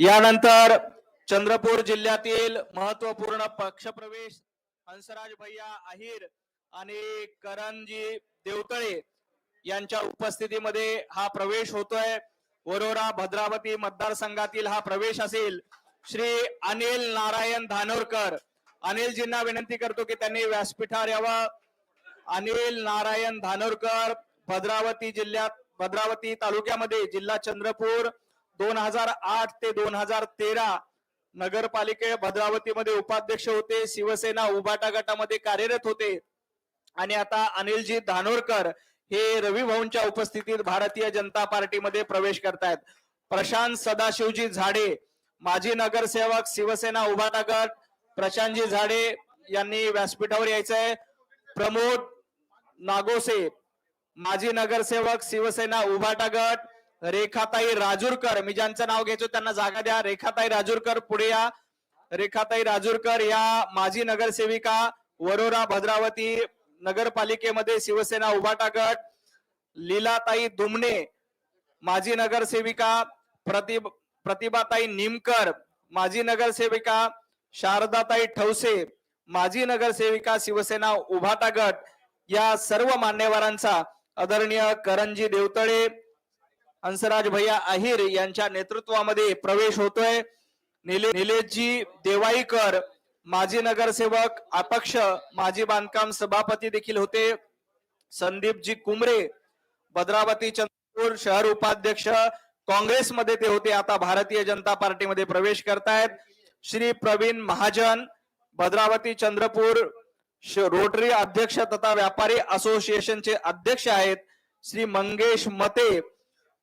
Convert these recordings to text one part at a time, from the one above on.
यानंतर चंद्रपूर जिल्ह्यातील महत्त्वपूर्ण पक्षप्रवेश हंसराज भैया अहिर आणि करणजी देवतळे यांच्या उपस्थितीमध्ये हा प्रवेश होतोय. वरोरा भद्रावती मतदारसंघातील हा प्रवेश असेल. श्री अनिल नारायण धानोरकर. अनिलजींना विनंती करतो की त्यांनी व्यासपीठावर यावं. अनिल नारायण धानोरकर भद्रावती जिल्ह्यात भद्रावती तालुक्यामध्ये जिल्हा चंद्रपूर दोन हजार आठ ते दोन हजार तेरा नगरपालिके भद्रावतीमध्ये उपाध्यक्ष होते. शिवसेना उभाटा गटामध्ये कार्यरत होते. आणि आता अनिलजी धानोरकर हे रवी भाऊंच्या उपस्थितीत भारतीय जनता पार्टीमध्ये प्रवेश करतायत. प्रशांत सदाशिवजी झाडे माजी नगरसेवक शिवसेना उभाटा गट प्रशांतजी झाडे यांनी व्यासपीठावर यायचंय. प्रमोद नागोसे माजी नगरसेवक शिवसेना उभाटा गट रेखाताई राजूरकर मी ज्यांचं नाव घ्यायचो त्यांना जागा द्या. रेखाताई राजूरकर पुढे या. रेखाताई राजूरकर या माजी नगरसेविका वरोरा भद्रावती नगरपालिकेमध्ये शिवसेना उभाटा गट लीलाताई दुमणे माजी नगरसेविका प्रति प्रतिभाताई निमकर माजी नगरसेविका शारदाताई ठवसे माजी नगरसेविका शिवसेना उभाटा गट या सर्व मान्यवरांचा आदरणीय करंजी देवतळे हंसराज भैया अहिर यांच्या नेतृत्वामध्ये प्रवेश होतोय. निले निलेशजी देवाईकर माजी नगरसेवक अपक्ष माजी बांधकाम सभापती देखील होते. संदीपजी कुमरे भद्रावती चंद्रपूर शहर उपाध्यक्ष काँग्रेसमध्ये ते होते. आता भारतीय जनता पार्टीमध्ये प्रवेश करतायत. श्री प्रवीण महाजन भद्रावती चंद्रपूर श- रोटरी अध्यक्ष तथा व्यापारी असोसिएशनचे अध्यक्ष आहेत. श्री मंगेश मते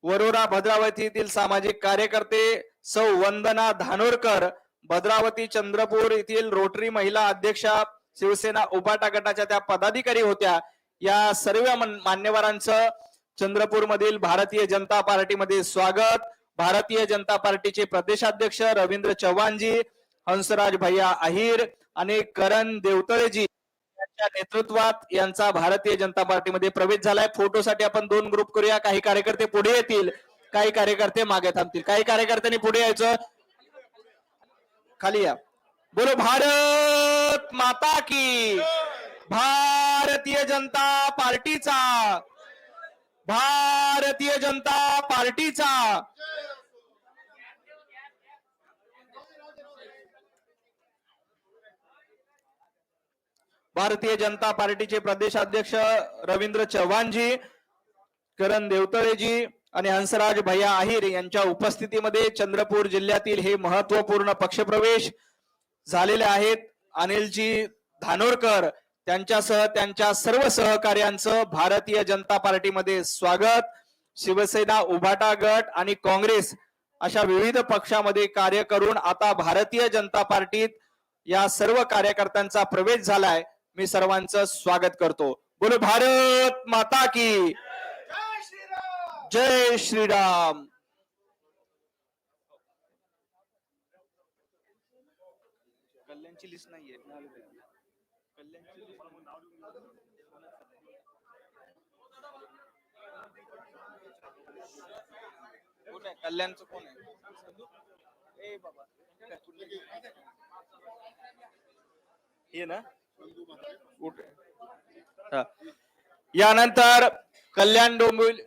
वरोरा भद्रावतीतील सामाजिक कार्यकर्ते सौ वंदना धानोरकर भद्रावती चंद्रपूर येथील रोटरी महिला अध्यक्षा शिवसेना उपाटा गटाच्या त्या पदाधिकारी होत्या. या सर्व मान्यवरांचं चंद्रपूर मधील भारतीय जनता पार्टीमध्ये स्वागत. भारतीय जनता पार्टीचे प्रदेशाध्यक्ष रवींद्र चव्हाणजी हंसराज भैया अहिर आणि करण देवतळेजी. नेतृत्वात यांचा भारतीय जनता पार्टीमध्ये प्रवेश झालाय. फोटोसाठी आपण दोन ग्रुप करूया. काही कार्यकर्ते पुढे येतील काही कार्यकर्ते मागे थांबतील. काही कार्यकर्त्यांनी पुढे यायचं. खाली या. बोलो भारत माता की. भारतीय जनता पार्टीचा. भारतीय जनता पार्टीचा. भारतीय जनता पार्टीचे प्रदेशाध्यक्ष रवींद्र चव्हाणजी करण देवतळेजी आणि हंसराज भैया आहिर यांच्या उपस्थितीमध्ये चंद्रपूर जिल्ह्यातील हे महत्त्वपूर्ण पक्षप्रवेश झालेले आहेत. अनिलजी धानोरकर त्यांच्यासह त्यांच्या सर्व सहकार्यांचं भारतीय जनता पार्टीमध्ये स्वागत. शिवसेना उभाटा गट आणि काँग्रेस अशा विविध पक्षामध्ये कार्य करून आता भारतीय जनता पार्टीत या सर्व कार्यकर्त्यांचा प्रवेश झालाय. मी सर्वांचं स्वागत करतो. बोलो भारत माता की जय आहे? ए बाबा. हे ना. यानंतर कल्याण डोंबिवली